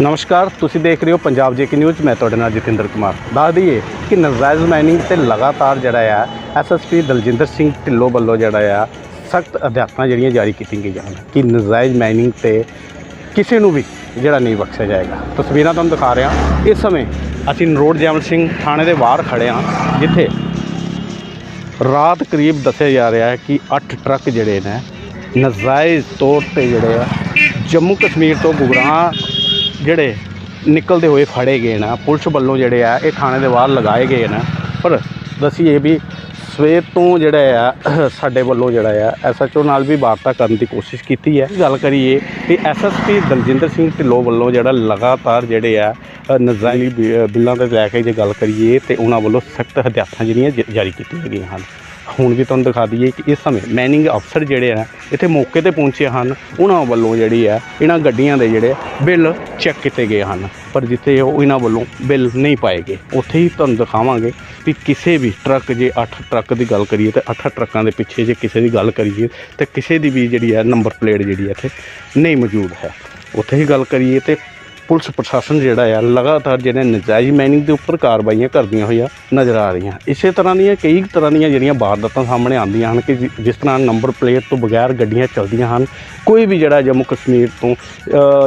ਨਮਸਕਾਰ, ਤੁਸੀਂ ਦੇਖ ਰਹੇ ਹੋ ਪੰਜਾਬ ਜੇਕੇ ਨਿਊਜ਼। ਮੈਂ ਤੁਹਾਡੇ ਨਾਲ ਜਤਿੰਦਰ ਕੁਮਾਰ। ਦੱਸ ਦਈਏ ਕਿ ਨਜਾਇਜ਼ ਮਾਈਨਿੰਗ ਤੇ ਲਗਾਤਾਰ ਜਿਹੜਾ ਆ ਐਸਐਸਪੀ ਦਲਜਿੰਦਰ ਸਿੰਘ ਢਿੱਲੋਂ ਵੱਲੋਂ ਜਿਹੜਾ ਆ, ਸਖਤ ਹਦਾਇਤਾਂ ਜਿਹੜੀਆਂ ਜਾਰੀ ਕੀਤੀਆਂ ਗਈਆਂ ਹਨ ਕਿ ਨਜਾਇਜ਼ ਮਾਈਨਿੰਗ ਤੇ ਕਿਸੇ ਨੂੰ ਵੀ ਜਿਹੜਾ ਨਹੀਂ ਬਖਸ਼ਿਆ ਜਾਏਗਾ। ਤਸਵੀਰਾਂ ਤੁਹਾਨੂੰ ਦਿਖਾ ਰਿਹਾ। ਇਸ ਸਮੇਂ ਅਸੀਂ ਨਰੋੜ ਜੈਮਲ ਸਿੰਘ ਥਾਣੇ ਦੇ ਬਾਹਰ ਖੜੇ ਹਾਂ, ਜਿੱਥੇ ਰਾਤ ਕਰੀਬ ਦੱਸਿਆ ਜਾ ਰਿਹਾ ਹੈ ਕਿ 8 ਟਰੱਕ ਜਿਹੜੇ ਨੇ, ਨਜਾਇਜ਼ ਤੌਰ ਤੇ ਜਿਹੜੇ ਆ ਜੰਮੂ ਕਸ਼ਮੀਰ ਤੋਂ ਗੁਗਰਾਹ ਜਿਹੜੇ ਨਿਕਲਦੇ ਹੋਏ ਫੜੇ ਗਏ ਨਾ ਪੁਲਿਸ ਵੱਲੋਂ ਜਿਹੜੇ ਆ ਇਹ ਥਾਣੇ ਦੇ ਬਾਹਰ ਲਗਾਏ ਗਏ ਨੇ। ਪਰ ਦਸੀਏ ਵੀ ਸਵੇਰ ਤੋਂ ਜਿਹੜਾ ਆ ਸਾਡੇ ਵੱਲੋਂ ਜਿਹੜਾ ਆ ਐਸਐਚਓ ਨਾਲ ਵੀ ਵਾਰਤਾ ਕਰਨ ਦੀ ਕੋਸ਼ਿਸ਼ ਕੀਤੀ ਹੈ। ਗੱਲ ਕਰੀਏ ਕਿ ਐਸਐਸਪੀ ਦਲਜਿੰਦਰ ਸਿੰਘ ਢਿੱਲੋਂ ਵੱਲੋਂ ਜਿਹੜਾ ਲਗਾਤਾਰ ਜਿਹੜੇ ਆ ਅ, ਬਿ- ਬਿੱਲਾਂ ਤੇ ਲੈ ਕੇ ਜੇ ਗੱਲ ਕਰੀਏ ਤੇ ਉਹਨਾਂ ਵੱਲੋਂ ਸਖਤ ਹਦਾਇਤਾਂ ਜਿਹੜੀਆਂ ਜ- ਜਾਰੀ ਕੀਤੀਆਂ ਗਈਆਂ ਹਨ। ਹੁਣ ਵੀ ਤੁਹਾਨੂੰ ਦਿਖਾ ਦਈਏ ਕਿ ਇਸ ਸਮੇਂ ਮੈਨਿੰਗ ਅਫਸਰ ਜਿਹੜੇ ਆ, ਇੱਥੇ ਮੌਕੇ ਤੇ ਪਹੁੰਚੇ ਹਨ। ਉਹਨਾਂ ਵੱਲੋਂ ਜਿਹੜੀ ਹੈ ਇਹਨਾਂ ਗੱਡੀਆਂ ਦੇ ਜਿਹੜੇ ਬਿੱਲ ਚੈੱਕ ਕੀਤੇ ਗਏ ਹਨ। ਪਰ ਜਿੱਥੇ ਉਹ ਇਹਨਾਂ ਵੱਲੋਂ ਬਿੱਲ ਨਹੀਂ ਪਾਏ ਗਏ, ਉੱਥੇ ਹੀ ਤੁਹਾਨੂੰ ਦਿਖਾਵਾਂਗੇ ਕਿ ਕਿਸੇ ਵੀ ਟਰੱਕ ਜੇ 8 ਟਰੱਕ ਦੀ ਗੱਲ ਕਰੀਏ ਤਾਂ 8 ਟਰੱਕਾਂ ਦੇ ਪਿੱਛੇ ਜੇ ਕਿਸੇ ਦੀ ਗੱਲ ਕਰੀਏ ਤਾਂ ਕਿਸੇ ਦੀ ਵੀ ਜਿਹੜੀ ਹੈ ਨੰਬਰ ਪਲੇਟ ਜਿਹੜੀ ਹੈ ਇੱਥੇ ਨਹੀਂ ਮੌਜੂਦ ਹੈ। ਉੱਥੇ ਹੀ ਗੱਲ ਕਰੀਏ ਤੇ ਪੁਲਿਸ ਪ੍ਰਸ਼ਾਸਨ ਜਿਹੜਾ ਆ ਲਗਾਤਾਰ ਜਿਹੜੇ ਨਜਾਇਜ਼ ਮਾਈਨਿੰਗ ਦੇ ਉੱਪਰ ਕਾਰਵਾਈਆਂ ਕਰਦੀਆਂ ਹੋਈਆਂ ਨਜ਼ਰ ਆ ਰਹੀਆਂ। ਇਸੇ ਤਰ੍ਹਾਂ ਦੀਆਂ ਕਈ ਤਰ੍ਹਾਂ ਦੀਆਂ ਜਿਹੜੀਆਂ ਵਾਰਦਾਤਾਂ ਸਾਹਮਣੇ ਆਉਂਦੀਆਂ ਹਨ ਕਿ ਜਿਸ ਤਰ੍ਹਾਂ ਨੰਬਰ ਪਲੇਟ ਤੋਂ ਬਗੈਰ ਗੱਡੀਆਂ ਚੱਲਦੀਆਂ ਹਨ। ਕੋਈ ਵੀ ਜਿਹੜਾ ਜੰਮੂ ਕਸ਼ਮੀਰ ਤੋਂ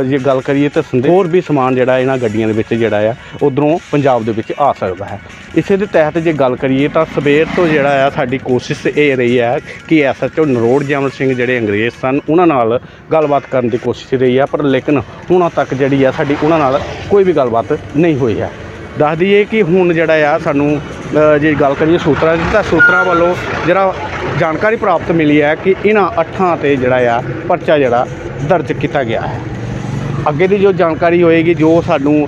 ਜੇ ਗੱਲ ਕਰੀਏ ਤਾਂ ਸੰਦੇ ਹੋਰ ਵੀ ਸਮਾਨ ਜਿਹੜਾ ਇਹਨਾਂ ਗੱਡੀਆਂ ਦੇ ਵਿੱਚ ਜਿਹੜਾ ਆ, ਉਧਰੋਂ ਪੰਜਾਬ ਦੇ ਵਿੱਚ ਆ ਸਕਦਾ ਹੈ। ਇਸੇ ਦੇ ਤਹਿਤ ਜੇ ਗੱਲ ਕਰੀਏ ਤਾਂ ਸਵੇਰ ਤੋਂ ਜਿਹੜਾ ਆ ਸਾਡੀ ਕੋਸ਼ਿਸ਼ ਇਹ ਰਹੀ ਹੈ ਕਿ ਐਸਐਚਓ ਨਰੋੜ ਜਮਲ ਸਿੰਘ ਜਿਹੜੇ ਅੰਗਰੇਜ਼ ਸਨ, ਉਹਨਾਂ ਨਾਲ ਗੱਲਬਾਤ ਕਰਨ ਦੀ ਕੋਸ਼ਿਸ਼ ਰਹੀ ਆ, ਪਰ ਲੇਕਿਨ ਹੁਣ ਤੱਕ ਜਿਹੜੀ ਆ ਸਾਡੀ ਉਹਨਾਂ ਨਾਲ ਕੋਈ ਵੀ ਗੱਲਬਾਤ ਨਹੀਂ ਹੋਈ ਹੈ। ਦੱਸ ਦਈਏ ਕਿ ਹੁਣ ਜਿਹੜਾ ਆ ਸਾਨੂੰ ਜੇ ਗੱਲ ਕਰੀਏ ਸੂਤਰਾਂ ਦੀ, ਤਾਂ ਸੂਤਰਾਂ ਵੱਲੋਂ ਜਿਹੜਾ ਜਾਣਕਾਰੀ ਪ੍ਰਾਪਤ ਮਿਲੀ ਹੈ ਕਿ ਇਹਨਾਂ ਅੱਠਾਂ ਤੇ ਜਿਹੜਾ ਆ ਪਰਚਾ ਜਿਹੜਾ ਦਰਜ ਕੀਤਾ ਗਿਆ ਹੈ। ਅੱਗੇ ਦੀ ਜੋ ਜਾਣਕਾਰੀ ਹੋਏਗੀ, ਜੋ ਸਾਨੂੰ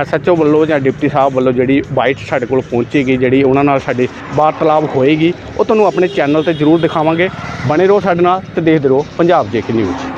ਐਸਐਚਓ ਵੱਲੋਂ ਜਾਂ ਡਿਪਟੀ ਸਾਹਿਬ ਵੱਲੋਂ ਜਿਹੜੀ ਬਾਈਟ ਸਾਡੇ ਕੋਲ ਪਹੁੰਚੇਗੀ, ਜਿਹੜੀ ਉਹਨਾਂ ਨਾਲ ਸਾਡੀ ਵਾਰਤਾਲਾਪ ਹੋਏਗੀ, ਉਹ ਤੁਹਾਨੂੰ ਆਪਣੇ ਚੈਨਲ ਤੇ ਜ਼ਰੂਰ ਦਿਖਾਵਾਂਗੇ। ਬਣੇ ਰਹੋ ਸਾਡੇ ਨਾਲ ਤੇ ਦੇਖਦੇ ਰਹੋ ਪੰਜਾਬ ਜੇਕੇ ਨਿਊਜ਼।